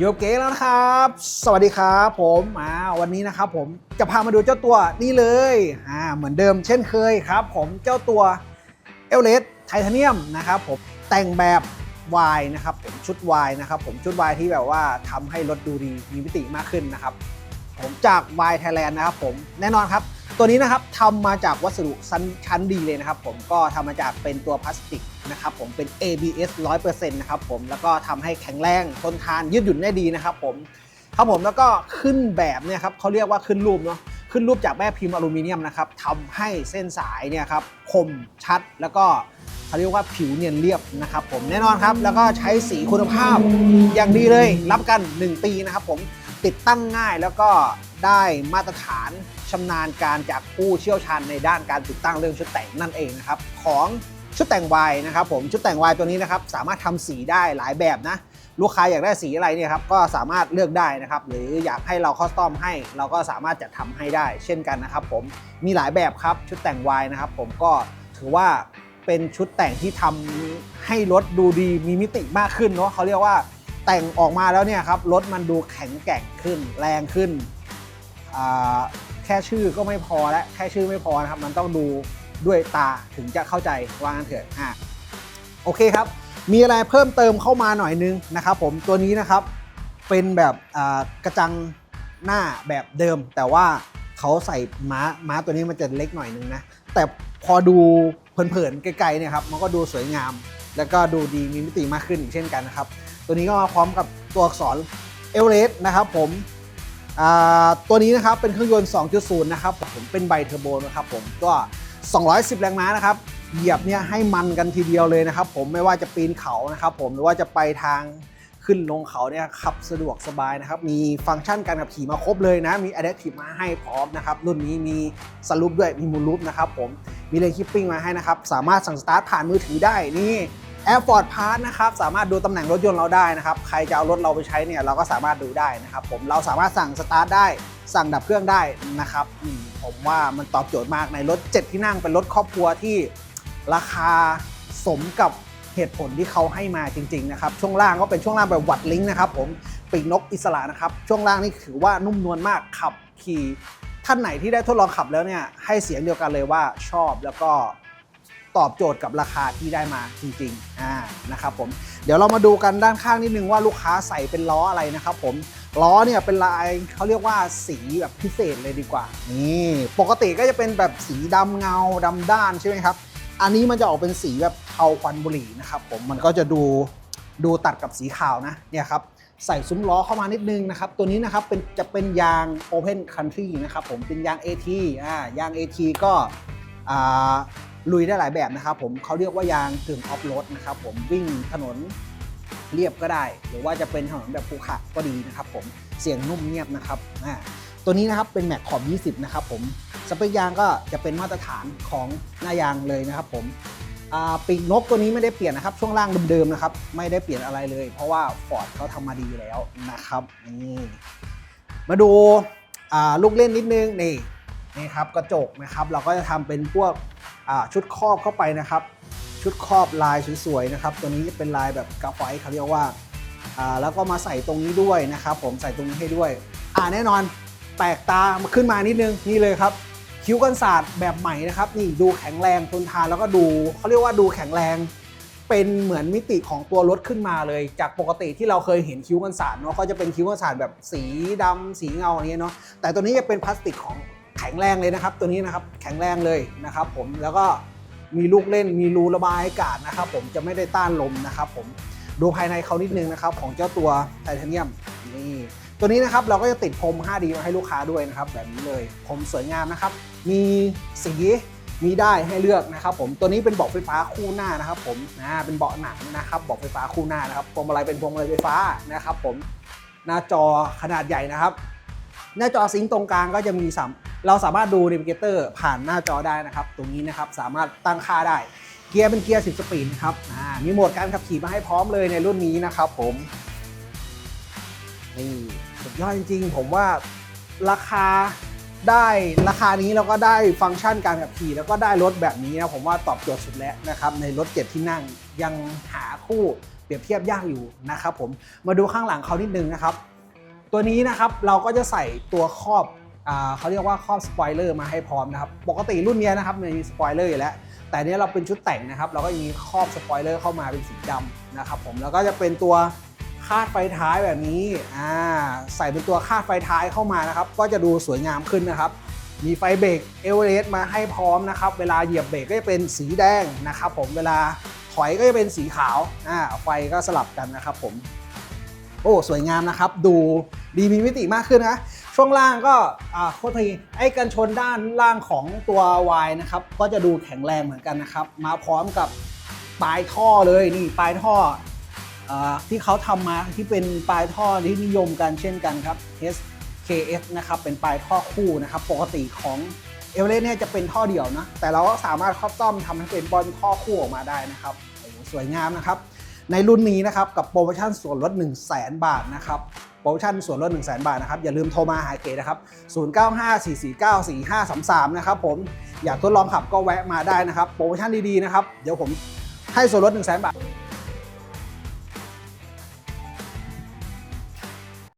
โยบเก๋แล้วนะครับ สวัสดีครับผมอ่าวันนี้นะครับผมจะพามาดูเจ้าตัวนี่เลยอ่าเหมือนเดิมเช่นเคยครับ ผมเจ้าตัวเอลเลสไทเทเนียมนะครับผมแต่งแบบวายนะครับผมชุดวายนะครับผมชุดวายที่แบบว่าทำให้รถดูดีมีมิติมากขึ้นนะครับ ผมจากวายไทยแลนด์นะครับผมแน่นอนครับ ตัวนี้นะครับทำมาจากวัสดุชั้นดีเลยนะครับ ผมก็ทำมาจากเป็นตัวพลาสติกนะครับผมเป็น ABS 100%นะครับผมแล้วก็ทำให้แข็งแรงทนทานยืดหยุ่นได้ดีนะครับผมครับผมแล้วก็ขึ้นแบบเนี่ยครับเขาเรียกว่าขึ้นรูปเนาะขึ้นรูปจากแม่พิมพ์อลูมิเนียมนะครับทำให้เส้นสายเนี่ยครับคมชัดแล้วก็เขาเรียกว่าผิวเนียนเรียบนะครับผมแน่นอนครับแล้วก็ใช้สีคุณภาพอย่างดีเลย รับกัน 1 ปีนะครับผม ติดตั้งง่ายแล้วก็ได้มาตรฐานชำนาญการจากผู้เชี่ยวชาญในด้านการติดตั้งเรื่องชุดแต่งนั่นเองนะครับของชุดแต่งวายนะครับผมชุดแต่งวายตัวนี้นะครับสามารถทำสีได้หลายแบบนะลูกค้าอยากได้สีอะไรเนี่ยครับก็สามารถเลือกได้นะครับหรืออยากให้เราคอสตอมให้ เราก็สามารถจะทำให้ได้ เช่นกันนะครับผมมีหลายแบบครับชุดแต่งวายนะครับผมก็ถือว่าเป็นชุดแต่งที่ทำให้รถดูดีมีมิติมากขึ้นเนาะเขาเรียกว่า แต่งออกมาแล้วเนี่ยครับรถมันดูแข็งแกร่งขึ้นแรงขึ้น แค่ชื่อก็ไม่พอและแค่ชื่อไม่พอนะครับ มันต้องดูด้วยตาถึงจะเข้าใจว่างั้นเถอะอะโอเคครับ มีอะไรเพิ่มเติมเข้ามาหน่อยนึงนะครับผมตัวนี้นะครับเป็นแบบกระจังหน้าแบบเดิม แต่ว่าเขาใส่ม้าม้าตัวนี้มันจะเล็กหน่อยนึงนะแต่พอดูเผินๆไกลๆเนี่ยครับมันก็ดูสวยงาม แล้วก็ดูดีมีมิติมากขึ้นอีกเช่นกันนะครับ ตัวนี้ก็มาพร้อมกับตัวอักษรเอเวอเรสต์นะครับผมตัวนี้นะครับเป็นเครื่องยนต์ 2.0 นะครับผมเป็นไบเทอร์โบนะครับผมก็210 แรงม้านะครับเหยียบเนี่ยให้มันกันทีเดียวเลยนะครับ ผมไม่ว่าจะปีนเขานะครับ ผมหรือว่าจะไปทางขึ้นลงเขาเนี่ยขับสะดวกสบายนะครับ มีฟังก์ชันการขับขี่มาครบเลยนะ มี Adaptive มาให้พร้อมนะครับ รุ่นนี้มีสลูปด้วยมีมูลลูปนะครับผมมีเลนคิปปิ้งมาให้นะครับ สามารถสั่งสตาร์ทผ่านมือถือได้นี่ Airport Pass นะครับสามารถดูตำแหน่งรถยนต์เราได้นะครับ ใครจะเอารถเราไปใช้เนี่ยเราก็สามารถดูได้นะครับ ผมเราสามารถสั่งสตาร์ทได้ สั่งดับเครื่องได้นะครับผมว่ามันตอบโจทย์มากในรถ 7 ที่นั่งเป็นรถครอบครัวที่ราคาสมกับเหตุผลที่เขาให้มาจริงๆนะครับ ช่วงล่างก็เป็นช่วงล่างแบบวัดลิงก์นะครับผมปีกนกอิสระนะครับ ช่วงล่างนี่ถือว่านุ่มนวลมากขับขี่ท่านไหนที่ได้ทดลองขับแล้วเนี่ยให้เสียงเดียวกันเลยว่าชอบแล้วก็ ตอบโจทย์กับราคาที่ได้มาจริงๆอ่านะครับผมเดี๋ยวเรามาดูกันด้านข้างนิดนึงว่าลูกค้าใส่เป็นล้ออะไรนะครับผมล้อเนี่ยเป็นลายเขาเรียกว่าสีแบบพิเศษเลยดีกว่านี่ปกติก็จะเป็นแบบสีดำเงาดำด้านใช่ไหมครับ อันนี้มันจะออกเป็นสีแบบเทาควันบุหรี่นะครับผมมันก็จะดูดูตัดกับสีขาวนะเนี่ยครับใส่ซุ้มล้อเข้ามานิดนึงนะครับ ตัวนี้นะครับเป็นจะเป็นยาง Open Country นะครับผมเป็นยาง AT อ่ายาง AT ก็อ่า ลุยได้หลายแบบนะครับผมเขาเรียกว่ายางกึ่งออฟโรดนะครับผมวิ่งถนนเรียบก็ได้ หรือว่าจะเป็นถนนแบบภูเขาก็ดีนะครับผมเสียงนุ่มเงียบนะครับอ่าตัวนี้นะครับเป็นแม็กขอบ 20 นะครับผมสเปคยางก็จะเป็นมาตรฐานของหน้ายางเลยนะครับผมปีกนกตัวนี้ไม่ได้เปลี่ยนนะครับ ช่วงล่างเดิมๆนะครับ ไม่ได้เปลี่ยนอะไรเลย เพราะว่าฟอร์ดเขาทำมาดีแล้วนะครับนี่มาดูลูกเล่นนิดนึงนี่นี่ครับกระจกนะครับ เราก็จะทำเป็นพวก ชุดครอบเข้าไปนะครับ ชุดครอบลายสวยๆนะครับ ตัวนี้เป็นลายแบบกราไฟเขาเรียกว่าแล้วก็มาใส่ตรงนี้ด้วยนะครับ ผมใส่ตรงนี้ให้ด้วย อ่าแน่นอนแปลกตาขึ้นมานิดนึงนี่เลยครับ คิ้วกันศาสตร์แบบใหม่นะครับนี่ดูแข็งแรงทนทานแล้วก็ดูเขาเรียกว่าดูแข็งแรง เป็นเหมือนมิติของตัวรถขึ้นมาเลย จากปกติที่เราเคยเห็นคิ้วกันศาสตร์เนาะก็จะเป็นคิ้วกันศาสตร์แบบสีดำสีเงาอย่างเงี้ยเนาะแต่ตัวนี้จะเป็นพลาสติกของ แข็งแรงเลยนะครับ ตัวนี้นะครับแข็งแรงเลยนะครับ ผมแล้วก็มีลูกเล่นมีรูระบายอากาศนะครับ ผมจะไม่ได้ต้านลมนะครับ ผมดูภายในเขานิดนึงนะครับ ของเจ้าตัวไทเทเนียมนี่ตัวนี้นะครับเราก็จะติดพรม 5D มาให้ลูกค้าด้วยนะครับ แบบนี้เลยพรมสวยงามนะครับ มีสีมีได้ให้เลือกนะครับ ผมตัวนี้เป็นเบาะไฟฟ้าคู่หน้านะครับ ผมนะเป็นเบาะหนังนะครับเบาะไฟฟ้าคู่หน้านะครับพวงมาลัยเป็นพวงมาลัยไฟฟ้านะครับ ผมหน้าจอขนาดใหญ่นะครับ หน้าจอซิงตรงกลางก็จะมีสาม เราสามารถดูน a ิเกเตอร์ผ่านหน้าจอได้นะครับ ตรงนี้นะครับสามารถตั้งค่าได้ เกียร์เป็นเกียร์ 10 สปีดนะครับมีโหมดการขับขี่มาให้พร้อมเลยในรุ่นนี้นะครับผมนี่สุดยอดจริงๆ ผมว่าราคาได้ราคานี้แล้วก็ได้ฟังก์ชันการขับขี่ แล้วก็ได้รถแบบนี้นะผมว่าตอบโจทย์สุดแล้วนะครับในรถเจ็ดที่นั่งยังหาคู่เปรียบเทียบยากอยู่นะครับผมมาดูข้างหลังเขานิดนึงนะครับ ตัวนี้นะครับเราก็จะใส่ตัวครอบ เขาเรียกว่าครอบสปอยเลอร์มาให้พร้อมนะครับ ปกติรุ่นนี้นะครับมันมีสปอยเลอร์อยู่แล้ว แต่เนี้ยเราเป็นชุดแต่งนะครับ เราก็มีครอบสปอยเลอร์เข้ามาเป็นสีดำนะครับผมแล้วก็จะเป็นตัวคาดไฟท้ายแบบนี้อ่าใส่เป็นตัวคาดไฟท้ายเข้ามานะครับ ก็จะดูสวยงามขึ้นนะครับ มีไฟเบรกเอเวอเรสต์มาให้พร้อมนะครับ เวลาเหยียบเบรกก็จะเป็นสีแดงนะครับผมเวลาถอยก็จะเป็นสีขาวอ่าไฟก็สลับกันนะครับผมโอ้สวยงามนะครับ ดูดีมีมิติมากขึ้นนะ ช่วงล่างก็โคตรทีไอ้กันชนด้านล่างของตัว Y นะครับ ก็จะดูแข็งแรงเหมือนกันนะครับ มาพร้อมกับปลายท่อเลยนี่ปลายท่ออที่เขาทำมาที่เป็นปลายท่อที่นิยมกันเช่นกันครับ SKS นะครับเป็นปลายท่อคู่นะครับ ปกติของเอเวอเรสต์เนี่ยจะเป็นท่อเดี่ยวนะ แต่เราก็สามารถครอบต้อมทำให้เป็นบอลท่อคู่ออกมาได้นะครับโอ้สวยงามนะครับ ในรุ่นนี้นะครับกับโปรโมชั่นส่วนลด 1 0 0 0 0แบาทนะครับโปรโมชั่นส่วนลด 1 0 0 0 0แบาทนะครับอย่าลืมโทรมาหาเก๋นะครับ 0954494533 นะครับผมอยากทดลองขับก็แวะมาได้นะครับ โปรโมชั่นดีๆนะครับ เดี๋ยวผมให้ส่วนลด 1 0 0 0 0แบาท